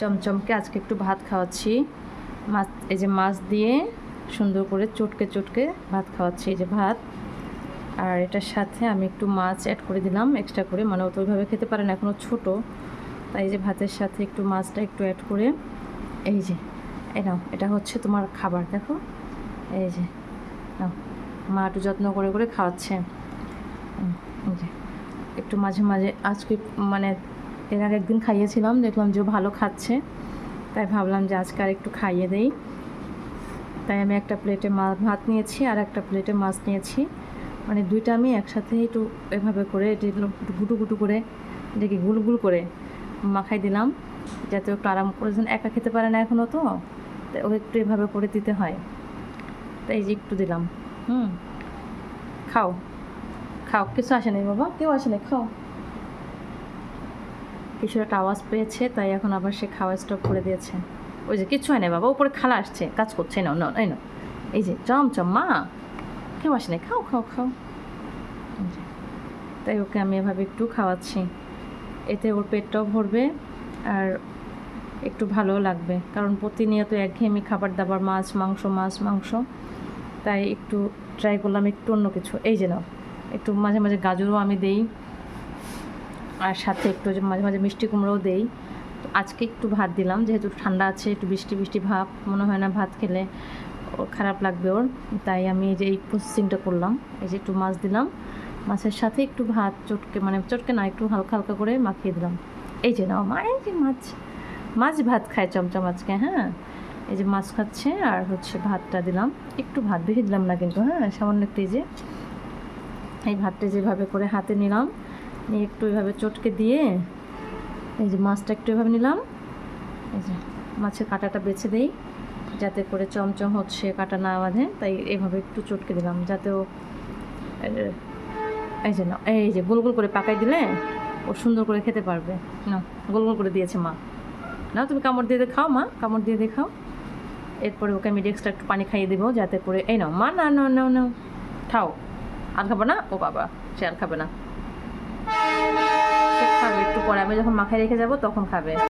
চমচমকে আজকে একটু ভাত খাওয়াচ্ছি। মাছ, এই যে মাছ দিয়ে সুন্দর করে চটকে চটকে ভাত খাওয়াচ্ছি, এই যে ভাত। আর এটার সাথে আমি একটু মাছ অ্যাড করে দিলাম এক্সট্রা করে। মানে ও তো ওইভাবে খেতে পারে না এখনও ছোটো। তাই যে ভাতের সাথে একটু মাছটা একটু অ্যাড করে, এই যে, এই নাও, এটা হচ্ছে তোমার খাবার, দেখো। এই যে, নাও, মা একটু যত্ন করে করে খাওয়াচ্ছে। একটু মাঝে মাঝে আজকে মানে এর আগে একদিন খাইয়েছিলাম, দেখলাম যে ভালো খাচ্ছে। তাই ভাবলাম যে আজকে আর একটু খাইয়ে দেই। তাই আমি একটা প্লেটে ভাত নিয়েছি আর একটা প্লেটে মাছ নিয়েছি। মানে দুইটা আমি একসাথে একটু এভাবে করে, এটি গুটু গুটু করে এটাকে গুল গুল করে মাখাই দিলাম, যাতে একটু আরাম করে একা খেতে পারে না এখনও তো। তাই ওকে একটু এভাবে করে দিতে হয়। তাই যে একটু দিলাম। হুম। খাও। খাও। কিছু আসে নাই বাবা? কেউ আসে নাই? খাও। কিছু একটা আওয়াজ পেয়েছে, তাই এখন আবার সে খাওয়া স্টপ করে দিয়েছে। ওই যে কিচ্ছু হয় না বাবা, উপরে খালা আসছে, কাজ করছে না না এই না এই যে চমচম, মা, কেউ আসে নাই, খাও খাও খাও। তাই ওকে আমি এভাবে একটু খাওয়াচ্ছি। এতে ওর পেটটাও ভরবে আর একটু ভালোও লাগবে, কারণ প্রতিনিয়ত একঘেয়েমি খাবার দাবার, মাছ, মাংস মাছ, মাংস। তাই একটু ট্রাই করলাম একটু অন্য কিছু। এই যে নাও, একটু মাঝে মাঝে গাজরও আমি দেই। আর সাথে একটু মাঝে মাঝে মিষ্টি কুমড়োও দেই। আজকে একটু ভাত দিলাম, যেহেতু ঠান্ডা আছে, একটু বৃষ্টি বৃষ্টি ভাব, মনে হয় না ভাত খেলে খারাপ লাগবে ওর। তাই আমি এই যে এই প্রসেসিংটা করলাম, এই যে একটু মাছ দিলাম। মাছের সাথে একটু ভাত চটকে মানে চটকে না, একটু হালকা হালকা করে মাখিয়ে দিলাম। এই যে নাও মা, এই যে মাছ মাছ ভাত খায় চমচম আজকে হ্যাঁ? এই যে মাছ খাচ্ছে আর হচ্ছে ভাতটা দিলাম। একটু ভাত বেশি দিলাম না কিন্তু হ্যাঁ? সামান্য একটু এই যে, এই ভাতটা যেভাবে করে হাতে নিলাম। নিয়ে একটু এভাবে চটকে দিয়ে এই যে মাছটা একটু এভাবে নিলাম। এই যে মাছের কাঁটাটা বেছে দেই, যাতে করে চমচম হচ্ছে কাটা না বাঁধে, তাই এভাবে একটু চটকে দিলাম, যাতে ও, এই যে না, এই যে গোল গোল করে পাকাই দিলে ও সুন্দর করে খেতে পারবে। না গোল গোল করে দিয়েছে মা। না তুমি কামড় দিয়ে দিয়ে খাও মা, কামড় দিয়ে দিয়ে খাও এরপরে ওকে আমি এক্সট্রা একটু পানি খাইয়ে দেবো, যাতে করে, এই নাও, মা, না না না না, খাও। আর খাবে না? ও বাবা, সে আর খাবে না। খাবে একটু পরে। আমি যখন মাখায় রেখে যাব তখন খাবে।